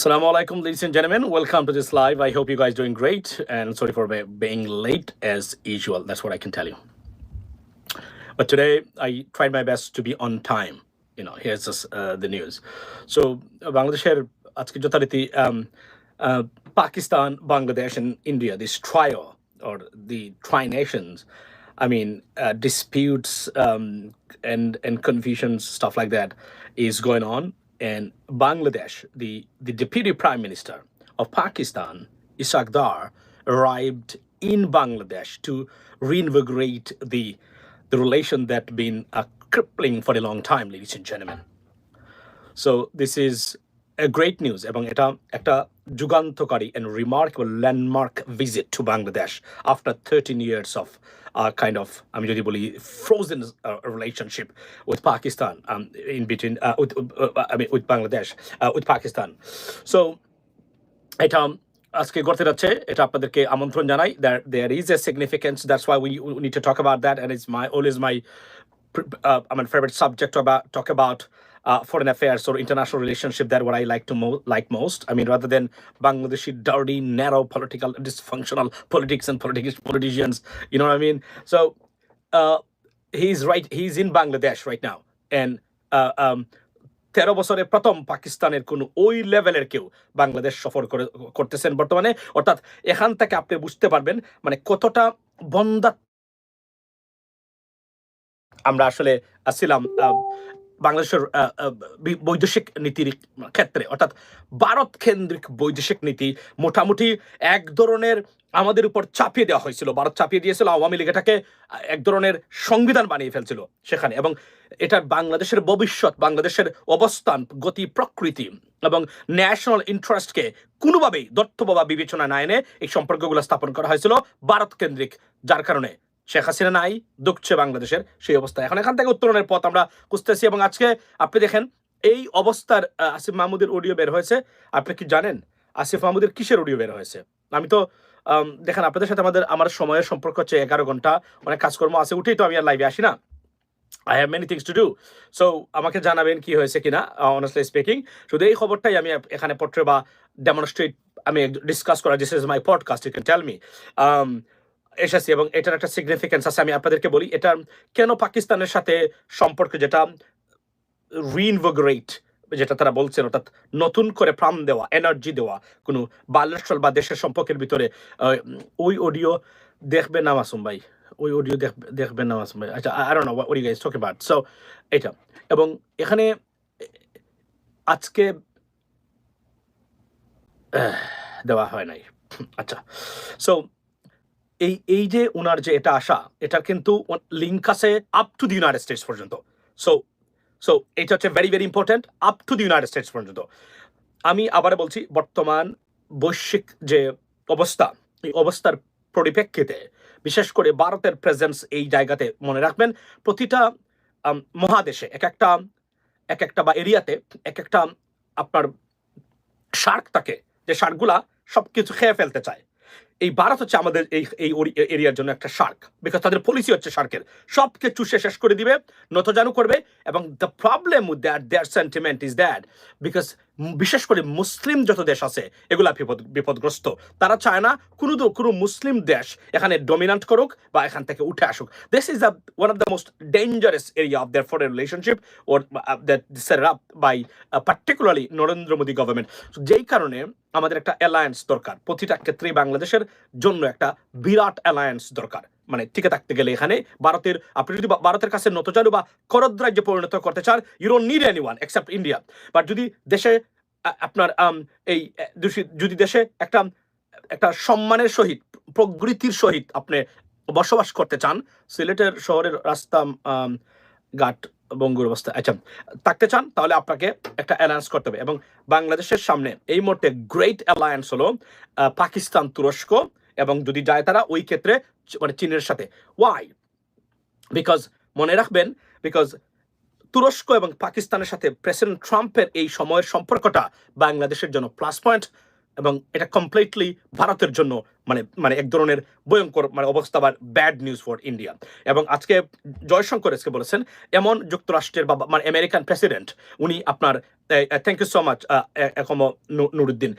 Assalamu alaikum, ladies and gentlemen. Welcome to this live. I hope you guys doing great and sorry for be- being late as usual. That's what I can tell you. But today I tried my best to be on time. You know, here's this, uh, the news. So বাংলাদেশের আজকে যথারীতি um, uh, Pakistan, Bangladesh, and India, this trio or the tri nations, I mean, uh, disputes um, and and confusions, stuff like that, is going on. and Bangladesh, the the deputy prime minister of Pakistan, Isaac Dar, arrived in Bangladesh to reinvigorate the the relation that been uh, crippling for a long time, ladies and gentlemen. So this is a great news এবং এটা একটা যুগান্তকারী and remarkable landmark visit to Bangladesh after 13 years of uh, kind of আমি যদি বলি frozen uh, relationship with Pakistan um, in between uh, with, uh, I mean with Bangladesh uh, with Pakistan so এটা আজকে করতে যাচ্ছে এটা আপনাদেরকে আমন্ত্রণ জানাই that there is a significance that's why we, we need to talk about that and it's my always my pr- uh, I mean favorite subject uh, foreign affairs or international relationship that what I like to mo- like most. I mean, rather than Bangladeshi dirty, narrow political, dysfunctional politics and politics politicians. You know what I mean? So uh, he's right. He's in Bangladesh right now, and uh, um, তেরো বছরে প্রথম পাকিস্তানের কোন ওই লেভেলের কেউ বাংলাদেশ সফর করে করতেছেন বর্তমানে অর্থাৎ এখান থেকে আপনি বুঝতে পারবেন মানে কতটা বন্দা আমরা আসলে আসছিলাম বাংলাদেশের বৈদেশিক নীতির ক্ষেত্রে, অর্থাৎ ভারত কেন্দ্রিক বৈদেশিক নীতি মোটামুটি এক ধরনের আমাদের উপর চাপিয়ে দেওয়া হয়েছিল। ভারত চাপিয়ে দিয়েছিল, আওয়ামী লীগ এটাকে এক ধরনের সংবিধান বানিয়ে ফেলছিল সেখানে এবং এটা বাংলাদেশের ভবিষ্যৎ, বাংলাদেশের অবস্থান, গতি, প্রকৃতি এবং ন্যাশনাল ইন্টারেস্টকে কোনোভাবেই দত্তবাবা বিবেচনা না এনে এই সম্পর্কগুলো স্থাপন করা হয়েছিল ভারত কেন্দ্রিক যার কারণে শেখ হাসিনা নাই, দুঃখছে বাংলাদেশের সেই অবস্থা। এখন এখান থেকে উত্তরণের পথ আমরা খুঁজতেছি এবং আজকে আপনি দেখেন, এই অবস্থার আসিফ মাহমুদের অডিও বের হয়েছে। আপনি কি জানেন আসিফ মাহমুদের কিসের অডিও বের হয়েছে? আমি তো দেখেন আপনাদের সাথে আমাদের, আমার সময়ের সম্পর্ক হচ্ছে এগারো ঘণ্টা, অনেক কাজকর্ম আছে, উঠেই তো আমি আর লাইভে আসি না। I have many things to do so আমাকে জানাবেন কি হয়েছে কিনা অনেস্টলি স্পিকিং শুধু এই খবরটাই আমি এখানে পত্রে বা ডেমনস্ট্রেট আমি ডিসকাস করা this is my podcast you can tell me এসেছি এবং এটার একটা সিগনিফিকেন্স আছে। আমি আপনাদেরকে বলি, এটা কেন পাকিস্তানের সাথে সম্পর্ক যেটা রিইনভোগ্রেট যেটা তারা বলছেন, অর্থাৎ নতুন করে প্রাণ দেওয়া এনার্জি দেওয়া, কোনো বালেশ্বর বা দেশের সম্পর্কের ভিতরে ওই অডিও দেখবে না মাসুম ভাই। ওই অডিও দেখবেন না মাসুম ভাই। আচ্ছা don't know you guys talk about so এটা। এবং এখানে, আজকে দেওয়া হয় নাই। আচ্ছা। সো এই এই যে ওনার যে এটা আসা এটার কিন্তু লিঙ্ক আছে up to the United States পর্যন্ত। সো সো এটা হচ্ছে very very important up to the United States পর্যন্ত। আমি আবার বলছি, বর্তমান বৈশ্বিক যে অবস্থা, এই অবস্থার পরিপ্রেক্ষিতে, বিশেষ করে ভারতের প্রেজেন্স এই জায়গাতে মনে রাখবেন, প্রতিটা মহাদেশে এক একটা এক একটা বা এরিয়াতে এক একটা আপনার শার্ক থাকে, যে শার্কগুলা সব কিছু খেয়ে ফেলতে চায়। এই ভারত হচ্ছে আমাদের এই এই এরিয়ার জন্য একটা শার্ক বিকজ তাদের পলিসি হচ্ছে শার্কের সবকে চুষে শেষ করে দিবে, নতজানু করবে, এবং the problem with that their sentiment is that because বিশেষ করে মুসলিম যত দেশ আছে, এগুলা বিপদ, বিপদগ্রস্ত। তারা চায় না কোনো কোনো মুসলিম দেশ এখানে ডমিনেন্ট করুক বা এখান থেকে উঠে আসুক। This is the one of the most dangerous area of their foreign relationship or that up by particularly Narendra Modi government যেই কারণে আমাদের একটা অ্যালায়েন্স দরকার। প্রতিটা ক্ষেত্রেই বাংলাদেশের জন্য একটা বিরাট অ্যালায়েন্স দরকার। মানে টিকে থাকতে গেলে এখানে ভারতের, আপনি যদি ভারতের কাছে নতজানু বা করদ্রাজ্যে পরিণত করতে চান you don't need anyone except India but যদি দেশে আপনার এই যদি দেশে একটা একটা সম্মানের সহিত, প্রকৃতির সহিত আপনি বসবাস করতে চান, সিলেটের শহরের রাস্তা ঘাট বঙ্গুর অবস্থা আচ্ছা থাকতে চান, তাহলে আপনাকে একটা অ্যালায়েন্স করতে হবে। এবং বাংলাদেশের সামনে এই মুহূর্তে গ্রেট অ্যালায়েন্স হলো পাকিস্তান তুরস্ক এবং যদি যায় তারা, ওই ক্ষেত্রে মানে চীনের সাথে। ওয়াই বিকজ মনে রাখবেন বিকজ তুরস্ক এবং পাকিস্তানের সাথে প্রেসিডেন্ট ট্রাম্পের এই সময়ের সম্পর্কটা বাংলাদেশের জন্য প্লাস পয়েন্ট এবং এটা কমপ্লিটলি ভারতের জন্য মানে মানে এক ধরনের ভয়ঙ্কর মানে অবস্থা বা ব্যাড নিউজ ফর ইন্ডিয়া এবং আজকে জয়শঙ্কর এসকে বলেছেন, এমন যুক্তরাষ্ট্রের বা মানে আমেরিকান প্রেসিডেন্ট উনি আপনার থ্যাংক ইউ সো মাচ একম নুরুদ্দিন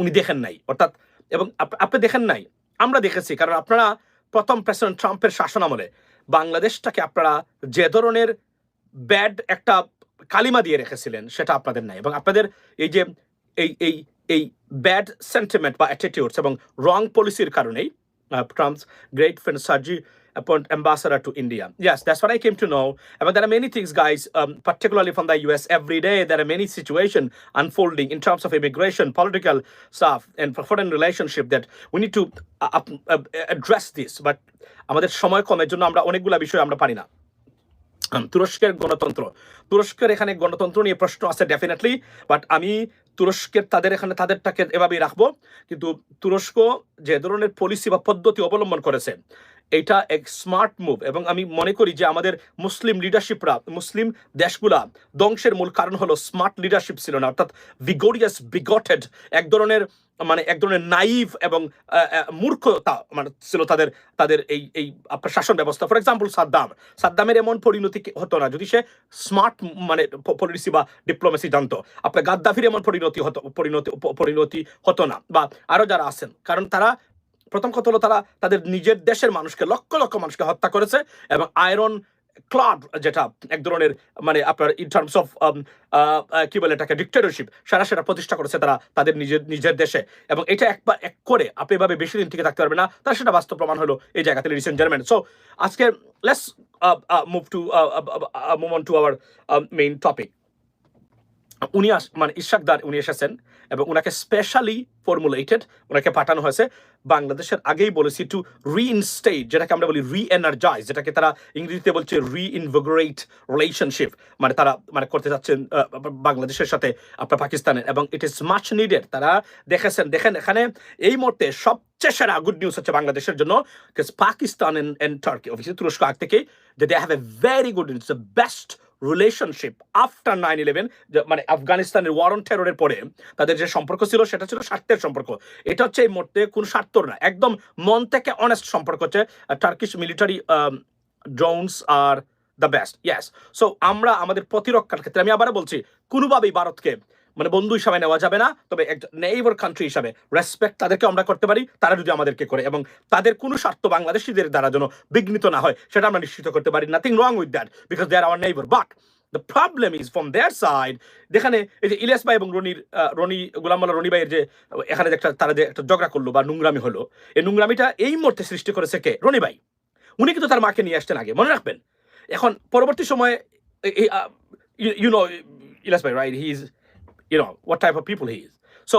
উনি দেখেন নাই। অর্থাৎ, এবং আপনি দেখেন নাই, আমরা দেখেছি, কারণ আপনারা প্রথম প্রেসিডেন্ট ট্রাম্পের শাসন আমলে বাংলাদেশটাকে আপনারা যে ধরনের ব্যাড একটা কালিমা দিয়ে রেখেছিলেন, সেটা আপনাদের নাই। এবং আপনাদের এই যে, এই এই এই ব্যাড সেন্টিমেন্ট বা অ্যাটিটিউডস এবং রং পলিসির কারণেই Trump's great friend Sergio appoint ambassador to India yes that's where I came to know এবং there are many things guys particularly from the US every day there are many situation unfolding in terms of immigration political stuff and foreign relationship that we need to address this but আমাদের সময় কমের জন্য আমরা অনেকগুলো বিষয় আমরা পারি না। তুরস্কের গণতন্ত্র। তুরস্কের এখানে গণতন্ত্র নিয়ে প্রশ্ন আছে ডেফিনেটলি বাট আমি তুরস্কের তাদের এখানে তাদেরটাকে এভাবেই রাখব। কিন্তু তুরস্ক যে ধরনের পলিসি বা পদ্ধতি অবলম্বন করেছে এটা এক স্মার্ট মুভ এবং আমি মনে করি যে আমাদের মুসলিম লিডারশিপরা মুসলিম দেশগুলা ধ্বংসের মূল কারণ হলো স্মার্ট লিডারশিপ ছিল না, অর্থাৎ ভিগোরিয়াস বিগটেড এক ধরনের মানে এক ধরনের নাইভ এবং মূর্খতা মানে ছিল তাদের তাদের এই এই আপনার শাসন ব্যবস্থা। For example Saddam. সাদ্দামের এমন পরিণতি হতো না যদি সে স্মার্ট মানে পলিসি বা ডিপ্লোমেসি জানতো। আপনার গাদ্দাফির এমন পরিণতি হতো, পরিণতি পরিণতি হতো না। বা আরও যারা আছেন, কারণ তারা প্রথম কথা হলো তারা তাদের নিজের দেশের মানুষকে, লক্ষ লক্ষ মানুষকে হত্যা করেছে এবং আয়রন ক্লাব যেটা এক ধরনের মানে আপনার ইন টার্মস অফ কি বলে এটাকে ডিক্টেটরশিপ সারা সেটা প্রতিষ্ঠা করেছে তারা তাদের নিজের নিজের দেশে। এবং এটা একবার এক করে আপনি এভাবে বেশি দিন থেকে থাকতে পারবে না, তার সেটা বাস্তব প্রমাণ হলো এই জায়গাতে রিসেন্ট জার্মান সো আজকে let's move to move on to our main topic উনি আস মানে ইশাকদার উনি এসেছেন। এবং ওনাকে স্পেশালি ফর্মুলেটেড ওনাকে পাঠানো হয়েছে বাংলাদেশের আগেই বলেছি টু রিইনস্টেট যেটাকে আমরা বলি রি এনার্জাইজ যেটাকে তারা ইংরেজিতে বলছে রি ইনভোগ্রেট রিলেশনশিপ মানে তারা মানে করতে যাচ্ছেন বাংলাদেশের সাথে, আপনার পাকিস্তানের, এবং ইট ইজ মাচ নিডেড তারা দেখেছেন, দেখেন এখানে এই মুহূর্তে সবচেয়ে সেরা গুড নিউজ হচ্ছে বাংলাদেশের জন্য পাকিস্তান এন্ড টার্কি অবশ্যই তুরস্ক আগ থেকেই যে they have a very good it's the best relationship after nine eleven মানে আফগানিস্তানের ওয়ারন টেরোরের পরে তাদের যে সম্পর্ক ছিল, সেটা ছিল স্বার্থের সম্পর্ক। এটা হচ্ছে এই মুহূর্তে কোন স্বার্থর না, একদম মন থেকে অনেস্ট সম্পর্ক হচ্ছে টার্কিশ মিলিটারি ড্রোনস আর দ্য বেস্ট ইয়াস সো আমরা আমাদের প্রতিরক্ষার ক্ষেত্রে, আমি আবার বলছি, কোনোভাবেই ভারতকে মানে বন্ধু হিসাবে নেওয়া যাবে না, তবে নেইবার কান্ট্রি হিসাবে রেসপেক্ট তাদেরকে আমরা করতে পারি, তারা যদি আমাদেরকে করে এবং তাদের কোনো স্বার্থ বাংলাদেশিদের দ্বারা যেন বিঘ্নিত না হয়, সেটা আমরা নিশ্চিত করতে পারি। Nothing wrong with that because they are our neighbour but the problem is from their side যেখানে এই যে ইলিয়াস ভাই এবং রনির রনি, গোলাম মাল্লা রনি ভাইয়ের যে, এখানে একটা, তারা যে একটা ঝগড়া করল বা নোংরামি হলো, এই নোংরামিটা এই মুহূর্তে সৃষ্টি করেছে কে? রনি ভাই। উনি কিন্তু তার মাকে নিয়ে আসতেন আগে, মনে রাখবেন। এখন পরবর্তী সময়ে ইউ নো ইলাস ভাই right he is you know what type of people he is so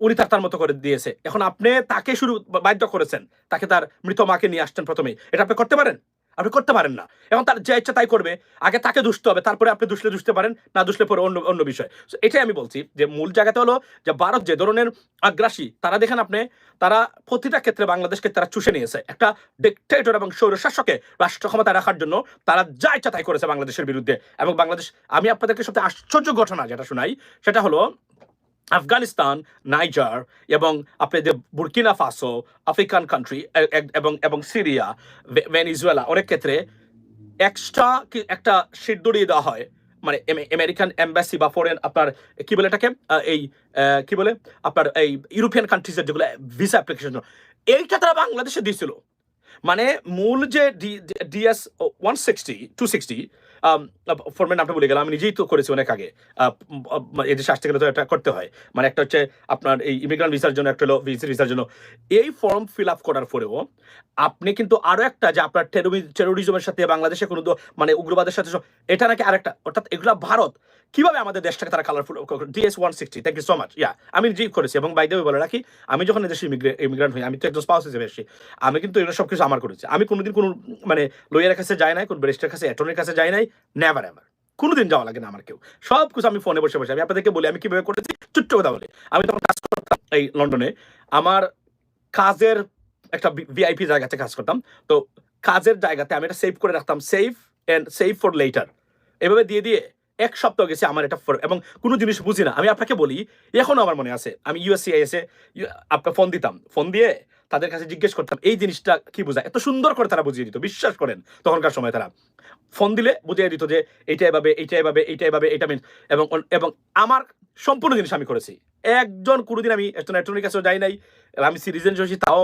উনি তার তার মতো করে দিয়েছে। এখন আপনি তাকে শুরু বাধ্য করেছেন। তাকে তার মৃত মাকে নিয়ে আসছেন প্রথমে এটা আপনি করতে পারেন? আপনি করতে পারেন না। এখন তার যা ইচ্ছা তাই করবে। আগে তাকে দুষতে হবে, তারপরে আপনি দুষলে দুষতে পারেন, না দুষলে পরে অন্য অন্য বিষয়। এটাই আমি বলছি যে মূল জায়গাতে হলো যে ভারত যে ধরনের আগ্রাসী, তারা দেখেন আপনি, তারা প্রতিটা ক্ষেত্রে বাংলাদেশকে তারা চুষে নিয়েছে। একটা ডিকটেটর এবং স্বৈরশাসকে রাষ্ট্র ক্ষমতা রাখার জন্য তারা যা ইচ্ছা তাই করেছে বাংলাদেশের বিরুদ্ধে। এবং বাংলাদেশ, আমি আপনাদেরকে সবচেয়ে আশ্চর্য ঘটনা যেটা শোনাই, সেটা হলো আফগানিস্তান, নাইজার এবং আপনি যে বুরকিনা ফাসো, আফ্রিকান কান্ট্রি এবং এবং সিরিয়া ভেনিজুয়েলা, অনেক ক্ষেত্রে এক্সট্রা কি, একটা শিট দড়িয়ে দেওয়া হয়। মানে আমেরিকান এম্বাসি বা ফরেন আপনার, কি বলে এটাকে? এই কি বলে? আপনার এই ইউরোপিয়ান কান্ট্রিজের যেগুলো ভিসা অ্যাপ্লিকেশন এইটা তারা বাংলাদেশে দিয়েছিল। মানে মূল যে DS one sixty two sixty format নামটা বলে গেলাম, আমি নিজেই তো করেছি অনেক আগে। এই দেশে আসতে গেলে তো এটা করতে হয়। মানে একটা হচ্ছে আপনার এই ইমিগ্রান্ট ভিসার জন্য, একটা হলো ভিসার জন্য। এই ফর্ম ফিল আপ করার পরেও আপনি কিন্তু আরও একটা যে আপনার টেরোরিজমের সাথে বাংলাদেশে কোনো মানে উগ্রবাদের সাথে এটা নাকি আরেকটা, অর্থাৎ এগুলো ভারত কীভাবে আমাদের দেশটাকে তারা colourful DS one sixty thank you so much yeah আমি জি করেছি এবং বাইদে বলে রাখি, আমি যখন এদেশে ইমিগ্রেন্ট হই, আমি তো একজন স্পাউস হিসেবে এসেছি, আমি কিন্তু এগুলো সব কিছু আমার করেছি, আমি কোনোদিন কোনো মানে লয়ারের কাছে যাই নাই, কোনো ব্যারিস্টার কাছে অ্যাটর্নির কাছে যাই নাই নেভার এভার কোনোদিন যাওয়া লাগে না আমার কেউ সব কিছু আমি ফোনে বসে বসে, আমি আপনাদেরকে বলি, আমি কীভাবে করেছি, ছোট্ট কথা বলি, আমি তখন কাজ করতাম এই লন্ডনে, আমার কাজের একটা ভিআইপি জায়গাতে কাজ করতাম, তো কাজের জায়গাতে আমি এটা সেভ করে রাখতাম save and save for later এভাবে দিয়ে দিয়ে এক সপ্তাহ গেছে আমার এটা এবং কোনো জিনিস বুঝি না। আমি আপনাকে বলি, এখনও আমার মনে আছে, আমি ইউএসসি এসে আপনাকে ফোন দিতাম। ফোন দিয়ে তাদের কাছে জিজ্ঞেস করতাম, এই জিনিসটা কি বোঝায়? এত সুন্দর করে তারা বুঝিয়ে দিত, বিশ্বাস করেন তখনকার সময় তারা। ফোন দিলে বুঝিয়ে দিত যে, এইটা এভাবে এইটা এভাবে এইটা এভাবে এটা মিন এবং এবং আমার সম্পূর্ণ জিনিস আমি করেছি। একজন কোনোদিন আমি একজন কাছেও যাই নাই, আমি সিটিজেন হয়েছি তাও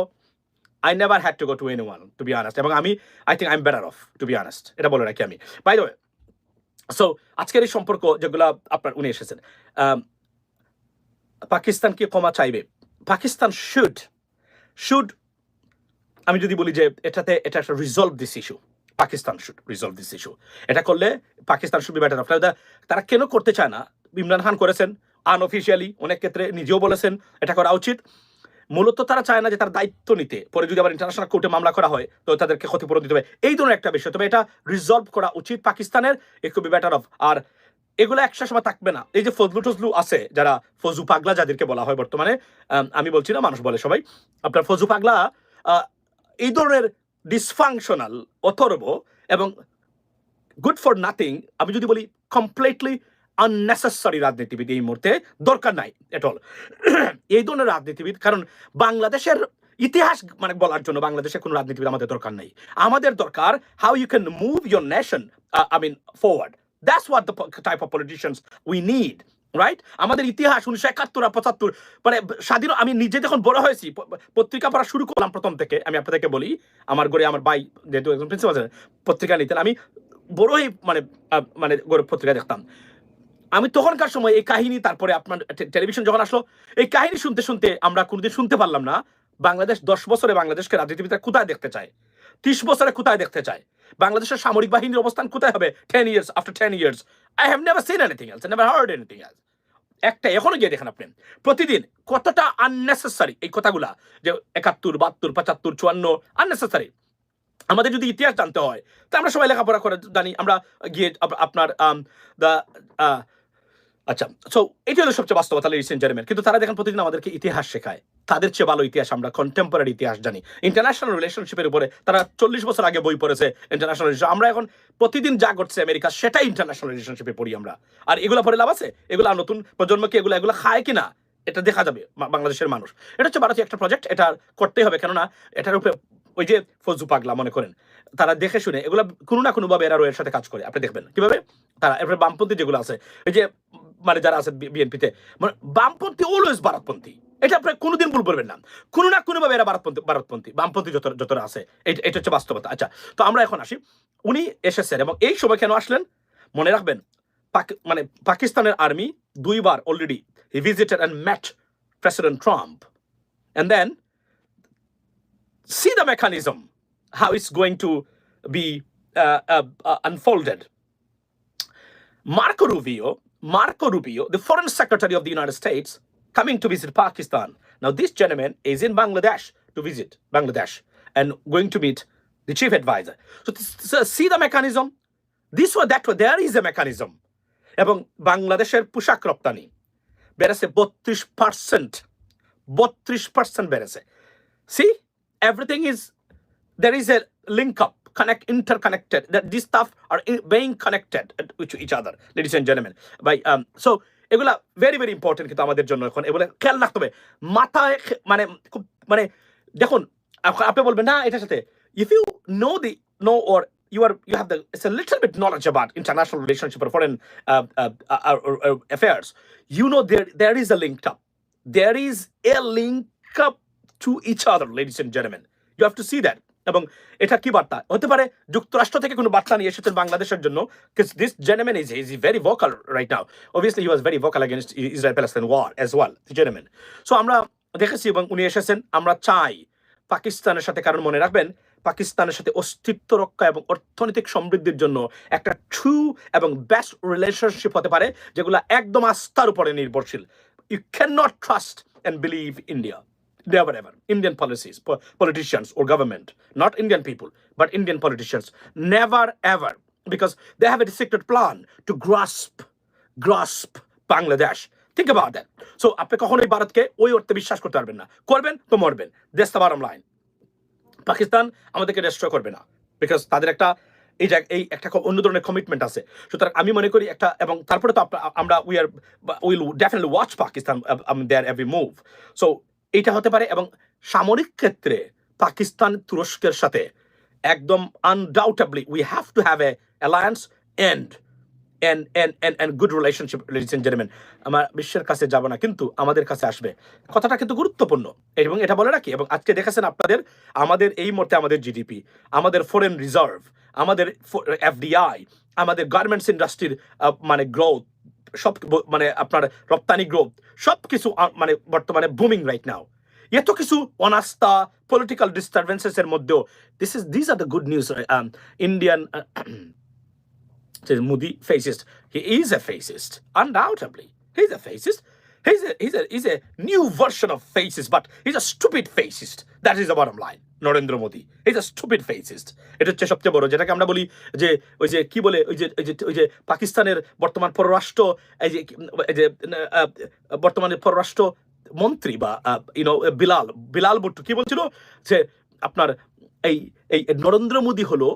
I never had to go to anyone to be honest এবং আমি I think I am better off to be honest এটা বলে রাখি আমি। বাই দ্য সো আজকের এই সম্পর্ক যেগুলো আপনার উনি এসেছেন পাকিস্তান কি ক্ষমা চাইবে? পাকিস্তান শুড শুড আমি যদি বলি যে এটাতে এটা একটা resolve this issue Pakistan should resolve this issue এটা করলে Pakistan should be better off তারা কেন করতে চায় না? ইমরান খান করেছেন আনঅফিসিয়ালি অনেক ক্ষেত্রে নিজেও বলেছেন, এটা করা উচিত। মূলত তারা চায় না যে তার দায়িত্ব নিতে। পরে যদি আবার ইন্টারন্যাশনাল কোর্টে মামলা করা হয় তো তাদেরকে ক্ষতিপূরণ দিতে হবে। এই ধরনের একটা বিষয়। তবে এটা রিজলভ করা উচিত পাকিস্তানের it could be better off আর এগুলো একটা সময় থাকবে না। এই যে ফজলু টজলু আছে যারা ফজু পাগলা যাদেরকে বলা হয় বর্তমানে আম, বলছি না মানুষ বলে সবাই। আপনার ফজু পাগলা এই ধরনের ডিসফাংশনাল অথর্ব এবং গুড ফর নাথিং আমি যদি বলি কমপ্লিটলি আননেসেসারি রাজনীতিবিদ এই মুহূর্তে দরকার নাই এট অল এই ধরনের রাজনীতিবিদ, কারণ বাংলাদেশের ইতিহাস মানে বলার জন্য বাংলাদেশের কোনো রাজনীতিবিদ আমাদের দরকার নেই। আমাদের দরকার how you can move your nation I mean forward that's what the type of politicians we need right আমাদের ইতিহাস উনিশশো একাত্তর আর পঁচাত্তর মানে স্বাধীন, আমি নিজে যখন বড় হয়েছি পত্রিকা পড়া শুরু করলাম প্রথম থেকে, আমি আপনাদেরকে বলি, আমার ঘরে আমার ভাই যেহেতু একজন প্রিন্সিপাল পত্রিকা নিতেন, আমি বড়ই মানে মানে গড়ে পত্রিকা দেখতাম। আমি তখনকার সময় এই কাহিনী তারপরে আপনার টেলিভিশন যখন আসলো, এই কাহিনী শুনতে শুনতে আমরা কোনোদিন শুনতে পারলাম না, বাংলাদেশ দশ বছরে বাংলাদেশকে রাজনীতিবিদরা কোথায় দেখতে চায়? ত্রিশ বছরে কোথায় দেখতে চায়? বাংলাদেশের সামরিক বাহিনীর অবস্থান কোথায় হবে ten years after ten years I have never seen anything else never heard anything else একটা এখনও গিয়ে দেখেন আপনি, প্রতিদিন কতটা আননেসেসারি এই কথাগুলা, যে একাত্তর, বাহাত্তর, পঁচাত্তর, চুয়ান্ন আননেসেসারি আমাদের যদি ইতিহাস জানতে হয়, তা আমরা সবাই লেখাপড়া করে জানি, আমরা গিয়ে আপনার দ্য আচ্ছা সো এটি হলো সবচেয়ে বাস্তবতা এন্ড জেন্টলম্যান কিন্তু তারা দেখেন প্রতিদিন আমাদেরকে ইতিহাস শেখায়। তাদের চেয়ে ভালো ইতিহাস আমরা কন্টেম্পোরারি ইতিহাস জানি। ইন্টারন্যাশনাল রিলেশনশিপের উপরে তারা চল্লিশ বছর আগে বই পড়েছে ইন্টারন্যাশনাল আমরা এখন প্রতিদিন যা ঘটছে আমেরিকা, সেটাই ইন্টারন্যাশনাল রিলেশনশিপে পড়ি আমরা। আর এগুলো পড়ে লাভ আছে? এগুলো নতুন প্রজন্মকে এগুলো এগুলো খায় কিনা? এটা দেখা যাবে বাংলাদেশের মানুষ। এটা হচ্ছে ভারতীয় একটা প্রজেক্ট এটা করতেই হবে। কেননা, এটার উপরে ওই যে ফজু পাগলা, মনে করেন। তারা দেখে শুনে, এগুলো কোনো না কোনো ভাবে এরা এর সাথে কাজ করে। আপনি দেখবেন কীভাবে? তারা এরপরে বামপন্থী যেগুলো আছে এই যে মানে যারা আছে বিএনপিতে মানে বামপন্থী অলওয়েজ ভারতপন্থী। এটা আপনি কোনোদিন ভুল করবেন না। কোনো না কোনোভাবে এরা ভারতপন্থী ভারতপন্থী, বামপন্থী যত যতটা আছে এটা হচ্ছে বাস্তবতা। আচ্ছা তো আমরা এখন আসি। উনি এসেছেন এবং এই সময় কেন আসলেন? মনে রাখবেন মানে পাকিস্তানের আর্মি দুইবার already he visited and met President Trump and then see the mechanism how it's going to be uh, uh, uh, unfolded. Marco Rubio, Marco Rubio, the foreign secretary of the United States, coming to visit Pakistan. Now, this gentleman is in Bangladesh to visit Bangladesh and going to meet the chief advisor. So, this- so see the mechanism. This way, that way, there is a mechanism. এবং বাংলাদেশের পোশাক রপ্তানি বেড়েছে বত্রিশ percent বত্রিশ percent বেড়েছে See, everything is there is a link up, connect, interconnected. That these stuff are in, being connected to each other, ladies and gentlemen. By um, so এগুলা very very important কিন্তু আমাদের জন্য এখন এগুলো খেয়াল রাখতে হবে মাথায় খে- মানে খুব মানে দেখুন আপ- আপনি বলবেন না এটার সাথে if you know the no or you are you have the it's a little bit knowledge about international relationship or foreign uh, uh, uh, uh, uh, affairs you know there there is a link up there is a link up to each other, ladies and gentlemen. You have to see that. এবং এটা কি বার্তা? হতে পারে যুক্তরাষ্ট্র থেকে কোনো বার্তা নিয়ে এসেছেন বাংলাদেশের জন্য this জেনেমেন is is very vocal right now obviously he was very vocal against Israel Palestine war as well জেনেমেন so আমরা দেখেছি এবং উনি এসেছেন, আমরা চাই পাকিস্তানের সাথে কারণ মনে রাখবেন, পাকিস্তানের সাথে অস্তিত্ব রক্ষা এবং অর্থনৈতিক সমৃদ্ধির জন্য একটা ট্রু এবং বেস্ট রিলেশনশিপ হতে পারে, যেগুলো একদম আস্থার উপরে নির্ভরশীল। You cannot trust and believe India never ever indian policies po- politicians or government not indian people but indian politicians never ever because they have a secret plan to grasp grasp bangladesh think about that so আপনি কখনোই ভারতকে ওই অর্থে বিশ্বাস করতে পারবেন না করবেন তো মরবেন দেশ দ্য বারম লাইন পাকিস্তান আমাদেরকে ডেস্ট্রয় করবে না বিকজ তাদের একটা এই জায়গা এই একটা ক- অন্য ধরনের কমিটমেন্ট আছে সুতরাং আমি মনে করি একটা এবং তারপরে তো আপনা- আমরা we are will definitely watch Pakistan their every move so এটা হতে পারে এবং সামরিক ক্ষেত্রে পাকিস্তান তুরস্কের সাথে একদম undoubtedly we have to have a alliance and and and and good relationship, ladies and gentlemen. আমার বিশ্বের কাছে যাব না, কিন্তু আমাদের কাছে আসবে। কথাটা কিন্তু গুরুত্বপূর্ণ, এবং এটা বলে রাখি, এবং আজকে দেখেছেন আপনাদের, আমাদের এই মুহূর্তে আমাদের জিডিপি আমাদের ফরেন রিজার্ভ আমাদের এফডিআই আমাদের গার্মেন্টস ইন্ডাস্ট্রির মানে গ্রোথ সব ব- মানে আপনার রপ্তানি গ্রোথ সব কিছু আহ, মানে বর্তমানে বুমিং রাইট নাও এত কিছু অনাস্থা পলিটিক্যাল ডিস্টারবেন্সেস এর মধ্যেও this is this are the good news Indian says Modi fascist. He is a fascist, undoubtedly. He's a fascist. He's a, he's a, he's a new version of fascist, but he's a stupid fascist. That is the bottom line. Narendra Modi. Is a stupid fascist এটা হচ্ছে সবচেয়ে বড়, যেটাকে আমরা বলি যে, ওই যে, কি বলে, ওই যে ওই যে ওই যে পাকিস্তানের বর্তমান পররাষ্ট্র, এই যে এই যে বর্তমানে পররাষ্ট্র মন্ত্রী বা ইউনো বিলাল বিলাল ভুট্টো, কি বলছিল? যে আপনার এই এই নরেন্দ্র মোদী হলো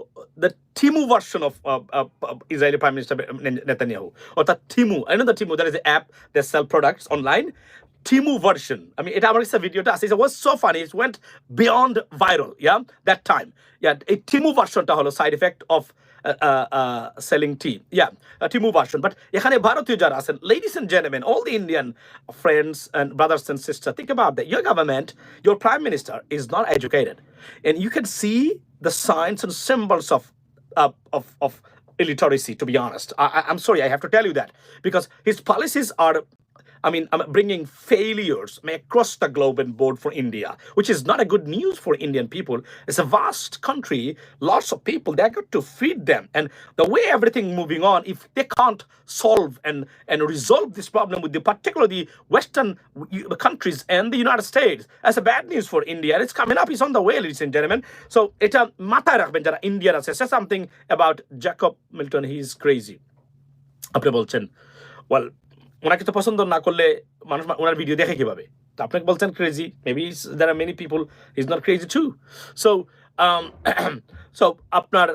the Temu version of Israeli prime minister Netanyahu অর্থাৎ Temu I know the Temu that is app the sell products online থিমু version আমি এটা আমার কাছে ভিডিওটা আছে was so funny it's went beyond viral yeah that time yeah এই থিমু ভার্সনটা হলো side effect of selling tea yeah Temu version but এখানে ভারতীয় যারা আছেন ladies and gentleman all the Indian friends and brothers and sister think about that your government your prime minister is not educated and you can see the signs and symbols of uh, of of illiteracy. To be honest, I, I- I'm sorry, I have to tell you that because his policies are. I mean, I'm bringing failures I mean, across the globe and board for India, which is not a good news for Indian people. It's a vast country, lots of people. They got to feed them, and the way everything moving on, if they can't solve and and resolve this problem with the particularly the Western w- countries and the United States, that's a bad news for India. And it's coming up. It's on the way, ladies and gentlemen. So এটা মাথায় রাখবেন যারা Indian আছে say something about Jacob Milton. He is crazy. আপনি বলছেন well ওনাকে তো পছন্দ না করলে মানুষ ওনার ভিডিও দেখে কীভাবে? তো আপনাকে বলছেন crazy maybe there are many people is not crazy too so so আপনার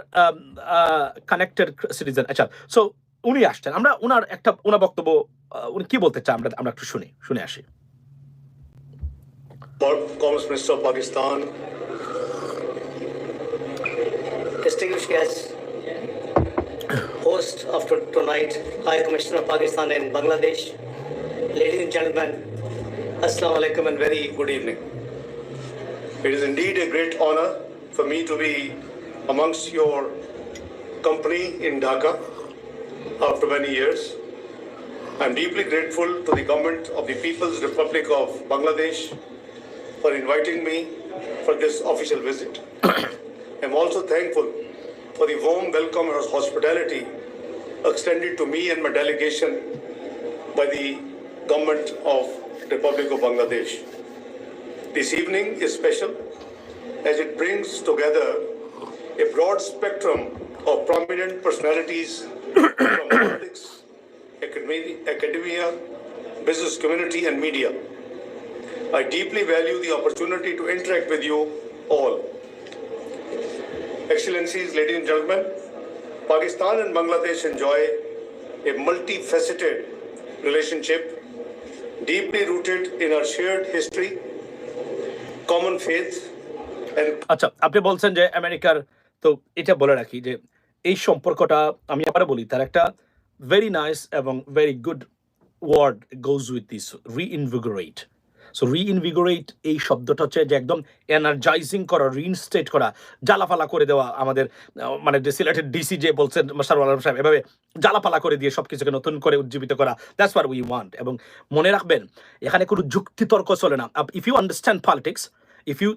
কানেক্টেড সিটিজেন আচ্ছা সো উনি আসছেন। আমরা ওনার একটা ওনার বক্তব্য আহ, উনি কি বলতে চান আমরা আমরা একটু শুনি শুনে আসি। Minister of Pakistan, distinguished guests, host of tonight, High Commissioner of Pakistan in Bangladesh, ladies and gentlemen, Assalamu alaikum and very good evening. it is indeed a great honor for me to be amongst your company in Dhaka after many years. I'm deeply grateful to the government of the People's Republic of Bangladesh for inviting me for this official visit. I'm also thankful for the warm welcome and hospitality extended to me and my delegation by the government of Republic of Bangladesh. This evening is special as it brings together a broad spectrum of prominent personalities from politics, academia, business community, and media. I deeply value the opportunity to interact with you all. Excellencies, ladies and gentlemen, Pakistan and Bangladesh enjoy a multifaceted relationship deeply rooted in our shared history, common faith, and আচ্ছা আপনি বলছেন যে আমেরিকার তো এটা বলে রাখি যে এই সম্পর্কটা আমি আবার বলি তার একটা ভেরি নাইস এবং very good word goes with this reinvigorate so reinvigorate এই শব্দটা হচ্ছে যে একদম এনার্জাইজিং করা রিইনস্টেট করা জ্বালাফালা করে দেওয়া আমাদের মানে সিলেটের ডিসি যে বলছেন সারওয়াল সাহেব এভাবে জ্বালাপালা করে দিয়ে সব কিছুকে নতুন করে উজ্জীবিত করা। দ্যাটস ওয়ার উই ওয়ান্ট এবং মনে রাখবেন এখানে কোনো যুক্তিতর্ক চলে না। If you understand politics if you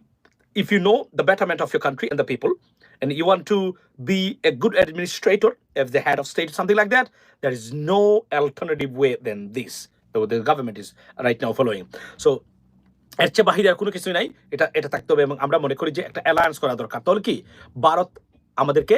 if you know the betterment of your country and the people, and you want to be a good administrator, as the head of state, something like that, there is no alternative way than this. So the government is right now following. So, এর চেয়ে বাহিরে আর কোনো কিছুই নাই, এটা এটা থাকতে হবে এবং আমরা মনে করি যে একটা অ্যালায়েন্স করা দরকার। তাহলে কি? ভারত আমাদেরকে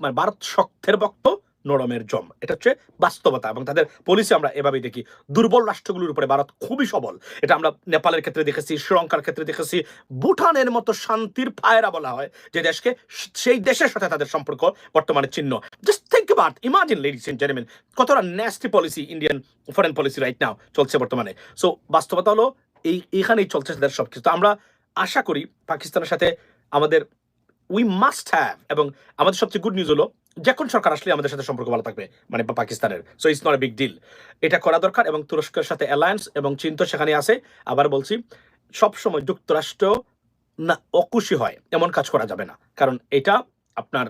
মানে ভারত শক্তের ভক্ত, নরমের জম। এটা হচ্ছে বাস্তবতা এবং তাদের পলিসি আমরা এভাবেই দেখি। দুর্বল রাষ্ট্রগুলোর উপরে ভারত খুবই সবল। এটা আমরা নেপালের ক্ষেত্রে দেখেছি, শ্রীলঙ্কার ক্ষেত্রে দেখেছি। ভুটানের মতো শান্তির পায়রা বলা হয় যে দেশকে, সেই দেশের সাথে তাদের সম্পর্ক বর্তমানে চিহ্ন just think about imagine ladies and gentleman কতটা nasty policy Indian foreign policy right now চলছে বর্তমানে। সো বাস্তবতা হলো, এই এখানেই চলছে তাদের সব কিছু তো আমরা আশা করি পাকিস্তানের সাথে আমাদের উই মাস্ট হ্যাভ এবং আমাদের সবচেয়ে গুড নিউজ হলো যে সরকার আসলে আমাদের সাথে সম্পর্ক ভালো থাকবে মানে পাকিস্তানের। So it's not a big deal এটা করা দরকার, এবং তুরস্কের সাথে অ্যালায়েন্স এবং চীন তো সেখানে আছে। আবার বলছি, সবসময় যুক্তরাষ্ট্র না, অকুশি হয়, এমন কাজ করা যাবে না। কারণ এটা আপনার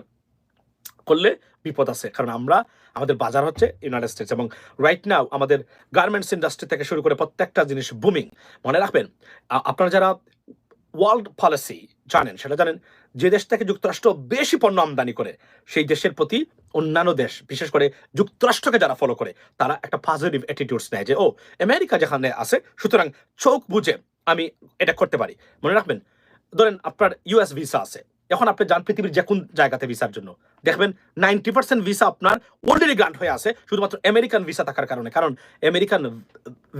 করলে বিপদ আছে। কারণ আমরা, আমাদের বাজার হচ্ছে ইউনাইটেড স্টেটস এবং রাইট নাও আমাদের গার্মেন্টস ইন্ডাস্ট্রি থেকে শুরু করে প্রত্যেকটা জিনিস বুমিং মনে রাখবেন আপনারা যারা ওয়ার্ল্ড পলিসি জানেন, সেটা জানেন, যে দেশ থেকে যুক্তরাষ্ট্র বেশি পণ্য আমদানি করে, সেই দেশের প্রতি অন্যান্য দেশ, বিশেষ করে যুক্তরাষ্ট্রকে যারা ফলো করে, তারা একটা পজিটিভ অ্যাটিটিউডস নেয় যে, ও আমেরিকা যেখানে আছে, সুতরাং চোখ বুঝে আমি এটা করতে পারি। মনে রাখবেন, ধরেন আপনার ইউএস ভিসা আছে এখন আপনি যান পৃথিবীর যে কোন জায়গাতে ভিসার জন্য। দেখবেন নাইনটি পার্সেন্ট ভিসা আপনার অলরেডি গ্রান্ট হয়ে আছে, শুধুমাত্র আমেরিকান ভিসা থাকার কারণে। কারণ আমেরিকান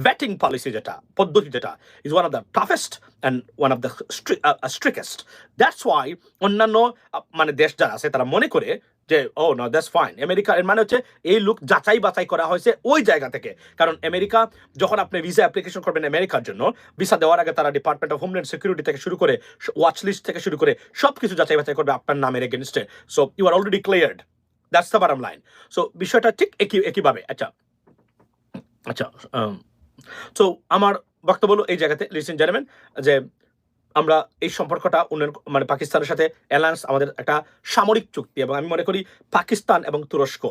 ভ্যাটিং পলিসি যেটা, পদ্ধতি যেটা is one of the toughest and one of the strictest that's why অন্যান্য মানে দেশ যারা আছে, তারা মনে করে যে ও না দ্যাটস ফাইন আমেরিকা এর মানে হচ্ছে এই লুক যাচাই বাছাই করা হয়েছে ওই জায়গা থেকে। কারণ আমেরিকা যখন আপনি ভিসা অ্যাপ্লিকেশন করবেন আমেরিকার জন্য ভিসা দেওয়ার আগে তারা ডিপার্টমেন্ট অফ হোমল্যান্ড সিকিউরিটি থেকে শুরু করে ওয়াচ লিস্ট থেকে শুরু করে সব কিছু যাচাই বাছাই করবে আপনার নামের এগেনস্টে so you are already cleared that's the bottom line so বিষয়টা ঠিক একই, একইভাবে। আচ্ছা। আচ্ছা সো আমার বক্তব্য হলো এই জায়গাতে লিসেন জানাবেন যে আমরা এই সম্পর্কটা উন্নয়ন মানে পাকিস্তানের সাথে অ্যালায়েন্স আমাদের একটা সামরিক চুক্তি এবং আমি মনে করি পাকিস্তান এবং তুরস্ক।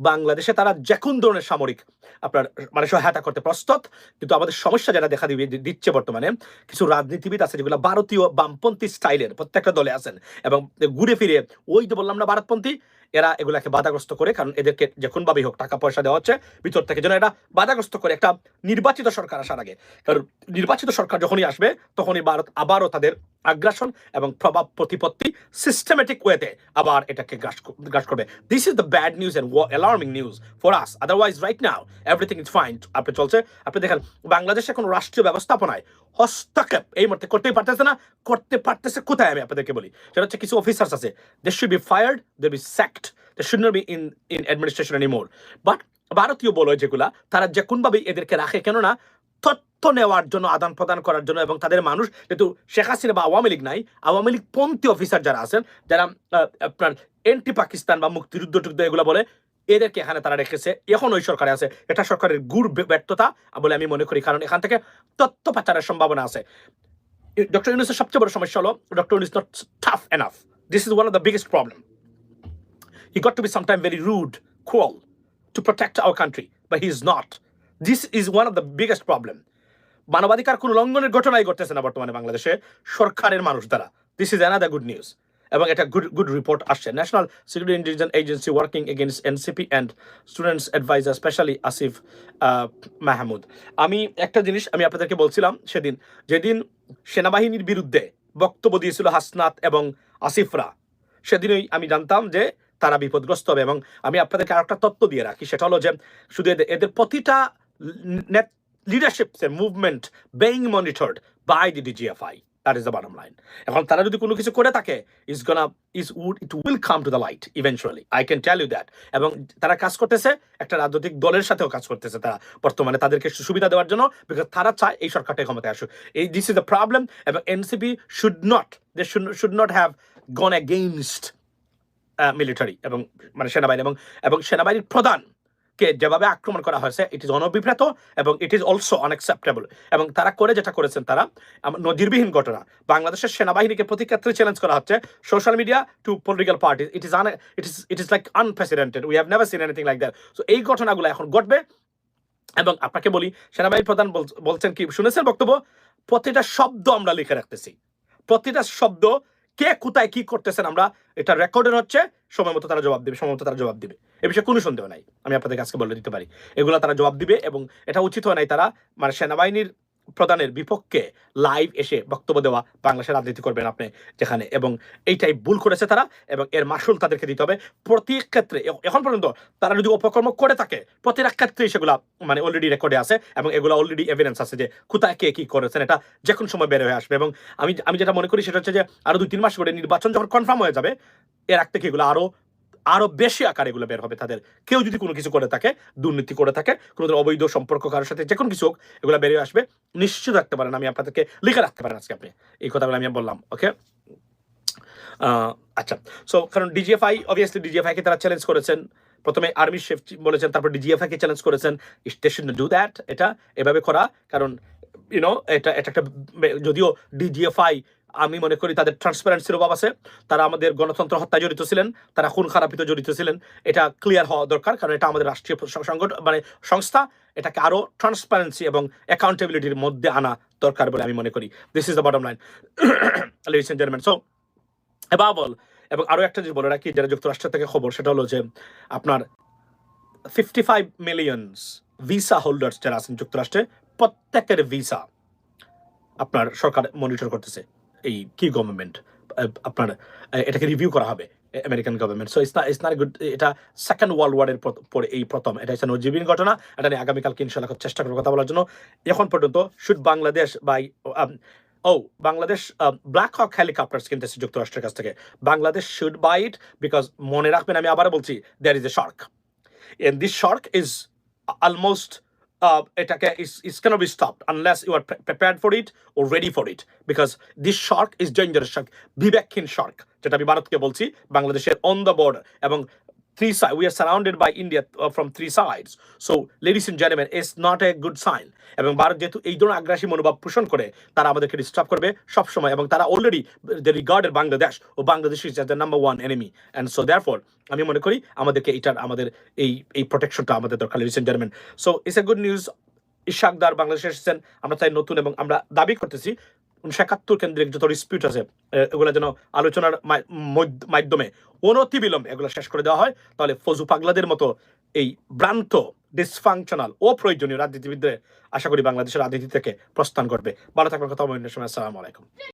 বাংলাদেশে তারা যে কোন ধরনের সামরিক আপনার মানে সহায়তা করতে প্রস্তুত, কিন্তু আমাদের সমস্যা যারা দেখা দিবে দিচ্ছে বর্তমানে, কিছু রাজনীতিবিদ আছে যেগুলো ভারতীয় বামপন্থী স্টাইলের প্রত্যেকটা দলে আছেন এবং ঘুরে ফিরে, ওই যে বললাম না ভারতপন্থী এরা এগুলাকে বাধাগ্রস্ত করে, কারণ এদেরকে যে কোনভাবেই হোক টাকা পয়সা দেওয়া হচ্ছে, ভিতর থেকে যেন এটা বাধাগ্রস্ত করে একটা নির্বাচিত সরকার আসার আগে। কারণ নির্বাচিত সরকার যখনই আসবে, তখনই ভারত আবারও তাদের আগ্রাসন এবং প্রভাব প্রতিপত্তি সিস্টেমেটিক ওয়েতে আবার এটাকে গ্রাস করবে। This is the bad news and alarming news for us otherwise right now everything is fine আপনি চলছে, আপনি দেখেন, বাংলাদেশে কোনো রাষ্ট্রীয় ব্যবস্থাপনায় হস্তক্ষেপ এই মুহূর্তে করতেই পারতেছে না, করতে পারতেছে কোথায় আমি আপনাদেরকে বলি? সেটা হচ্ছে কিছু অফিসার্স আছে। They should be fired they be sacked they should not be in in administration any more but ভারতীয় বলয় যেগুলা, তারা যে কোনভাবেই এদেরকে রাখে। কেননা, তথ্য নেওয়ার জন্য, আদান প্রদান করার জন্য এবং তাদের মানুষ, যেহেতু শেখ হাসিনা বা আওয়ামী লীগ নাই, আওয়ামী লীগ পন্থী অফিসার যারা আছেন, যারা আপনার এন্টি পাকিস্তান বা মুক্তিযুদ্ধ এগুলো বলে, এদেরকে এখানে তারা রেখেছে। এখন ওই সরকারে আছে। এটা সরকারের গুড় ব্যর্থতা বলে আমি মনে করি। কারণ এখান থেকে তথ্য পাচারের সম্ভাবনা আছে। ডক্টর ইউনুসের সবচেয়ে বড় সমস্যা হলো doctor Yunus not tough enough this is one of the biggest problem he got to be sometimes very rude, cruel to protect our country, but he is not. This is one of the biggest problem. মানবাধিকার কোনো লঙ্ঘনের ঘটনাই ঘটতেছে না বর্তমানে বাংলাদেশে সরকারের মানুষ দ্বারা this is another good news এবং এটা গুড গুড রিপোর্ট আসছে national security intelligence agency working against NCP and students adviser specially Asif Mahmud আমি একটা জিনিস আমি আপনাদেরকে বলছিলাম সেদিন যেদিন সেনাবাহিনীর বিরুদ্ধে বক্তব্য দিয়েছিল হাসনাত এবং আসিফরা সেদিনই আমি জানতাম যে তারা বিপদগ্রস্ত হবে। এবং আমি আপনাদেরকে আরেকটা তত্ত্ব দিয়ে রাখি, সেটা হলো যে শুধু এদের এদের প্রতিটা leadership movement being monitored by the DGFI that is the bottom line এখন তারা যদি কোনো কিছু করে থাকে is gonna is would it will come to the light eventually I can tell you that এবং তারা কাজ করতেছে, একটা রাজনৈতিক দলের সাথেও কাজ করতেছে তারা। বর্তমানে তাদেরকে সুবিধা দেওয়ার জন্য বিকজ তারা চায় এই সরকারটা ক্ষমতায় আসুক। এই দিস ইজ দ্য প্রবলেম এবং NCP should not they should not have gone against military এবং মানে সেনাবাহিনী এবং এবং সেনাবাহিনীর প্রধান কে যেভাবে আক্রমণ করা হয়েছে ইট ইজ অনবিপ্রেত এবং ইট ইজ অলসো আনএক্সেপ্টেবল এবং তারা করে যেটা করেছেন তারা নজিরবিহীন ঘটনা। বাংলাদেশের সেনাবাহিনীকে প্রতি ক্ষেত্রে চ্যালেঞ্জ করা হচ্ছে social media to political party it is it is it is like unprecedented we have never seen anything like that so এই ঘটনাগুলো এখন ঘটবে। এবং আপনাকে বলি সেনাবাহিনী প্রধান বলছেন কি, শুনেছেন বক্তব্য? প্রতিটা শব্দ আমরা লিখে রাখতেছি। প্রতিটা শব্দ কে কোথায় কি করতেছেন আমরা, এটা রেকর্ডের হচ্ছে, সময় মতো তারা জবাব দেবে, সময় মতো তারা জবাব দেবে। এ বিষয়ে কোনো সন্দেহ নাই, আমি আপনাদের আজকে বলে দিতে পারি। এগুলো তারা জবাব দিবে এবং এটা উচিত হয় নাই তারা মানে সেনাবাহিনীর প্রধানের বিপক্ষে লাইভ এসে বক্তব্য দেওয়া বাংলাদেশের রাজনীতি করবেন আপনি যেখানে। এবং এইটাই ভুল করেছে তারা এবং এর মাসুল তাদেরকে দিতে হবে। প্রতি ক্ষেত্রে এখন পর্যন্ত তারা যদি অপকর্ম করে থাকে প্রতিটা ক্ষেত্রে সেগুলা মানে অলরেডি রেকর্ডে আছে এবং এগুলো অলরেডি এভিডেন্স আছে যে কোথায় কে কি করেছেন, এটা যে কোনো সময় বের হয়ে আসবে। এবং আমি আমি যেটা মনে করি সেটা হচ্ছে যে আরও দুই তিন মাস করে নির্বাচন যখন কনফার্ম হয়ে যাবে, এর আগ থেকে এগুলো আরও আরও বেশি আকারে এগুলো বের হবে তাদের। কেউ যদি কোনো কিছু করে থাকে, দুর্নীতি করে থাকে কোনো অবৈধ সম্পর্ক কারোর সাথে যে কোনো কিছু হোক, এগুলো বেরিয়ে আসবে, নিশ্চিত রাখতে পারেন। আমি আপনাদেরকে লিখে রাখতে পারেন আজকে আপনি। এই কথাগুলো আমি বললাম, ওকে? আচ্ছা। সো কারণ ডিজিএফআই অবভিয়াসলি ডিজিএফআই কে তারা চ্যালেঞ্জ করেছেন। প্রথমে আর্মি শেফ বলেছেন, তারপর ডিজিএফআই কে চ্যালেঞ্জ করেছেন। শুড ডু দ্যাট এটা এভাবে করা। কারণ ইউনো এটা এটা একটা, যদিও ডিজিএফআই আমি মনে করি তাদের ট্রান্সপারেন্সির অভাব আছে। তারা আমাদের গণতন্ত্র হত্যায় জড়িত ছিলেন, তারা খুন খারাপিতে জড়িত ছিলেন। এটা ক্লিয়ার হওয়া দরকার, কারণ এটা আমাদের রাষ্ট্রীয় সংগঠন মানে সংস্থা, এটাকে আরও ট্রান্সপারেন্সি এবং অ্যাকাউন্টেবিলিটির মধ্যে আনা দরকার বলে আমি মনে করি। This is the bottom line ladies so এবার বল এবং আরও একটা জিনিস বলে রাখি, যেটা যুক্তরাষ্ট্র থেকে খবর, সেটা হলো যে আপনার fifty five millions visa holders যারা আছেন যুক্তরাষ্ট্রে, প্রত্যেকের ভিসা আপনার সরকার মনিটর করতেছে। এই কি গভর্নমেন্ট আপনার এটাকে রিভিউ করা হবে আমেরিকান গভর্নমেন্ট সো ইটস না নট গুড এটা সেকেন্ড ওয়ার্ল্ড ওয়ারের পরে এই প্রথম এটা হচ্ছে নজিবিন ঘটনা এটা নিয়ে আগামীকালকে ইনশাল্লাহ খুব চেষ্টা করব কথা বলার জন্য। এখন পর্যন্ত শুড বাংলাদেশ বাই ও বাংলাদেশ ব্ল্যাক হক হেলিকপ্টার্স কিনতেছে যুক্তরাষ্ট্রের কাছ থেকে। Bangladesh should buy it because মনে রাখবেন আমি আবার বলছি there is a shark and this shark is uh, এটাকে is cannot be stopped unless you are pre- prepared for it or ready for it because this shark is dangerous shark বিবেকহীন shark যেটা আমি ভারতকে বলছি বাংলাদেশের on the border এবং three side we are surrounded by India uh, from three sides. So ladies and gentlemen it's not a good sign. এবং ভারত যেহেতু এই ধরনের আগ্রাসী মনোভাব পোষণ করে তারা আমাদেরকে ডিস্টার্ব করবে সব সময় এবং তারা already they regarded Bangladesh O Bangladesh is the number one enemy and so therefore আমি মনে করি আমাদেরকে এইটার আমাদের এই এই প্রোটেকশনটা আমাদের দরকার ladies and gentleman so it's a good news Ishaq Dar বাংলাদেশে এসেছেন আমরা তাই নতুন এবং আমরা দাবি করতেছি উনিশশো একাত্তর কেন্দ্রিক যত ডিসপিউট আছে এগুলো যেন আলোচনার মাধ্যমে অনতি বিলম্বে এগুলো শেষ করে দেওয়া হয়, তাহলে ফজু পাগলাদের মতো এই ভ্রান্ত ডিসফাংশনাল ও প্রয়োজনীয় রাজনীতিবিদদের আশা করি বাংলাদেশের রাজনীতি থেকে প্রস্থান করবে। ভালো থাকবেন, কথা বলবেন সময় আসসালামু আলাইকুম।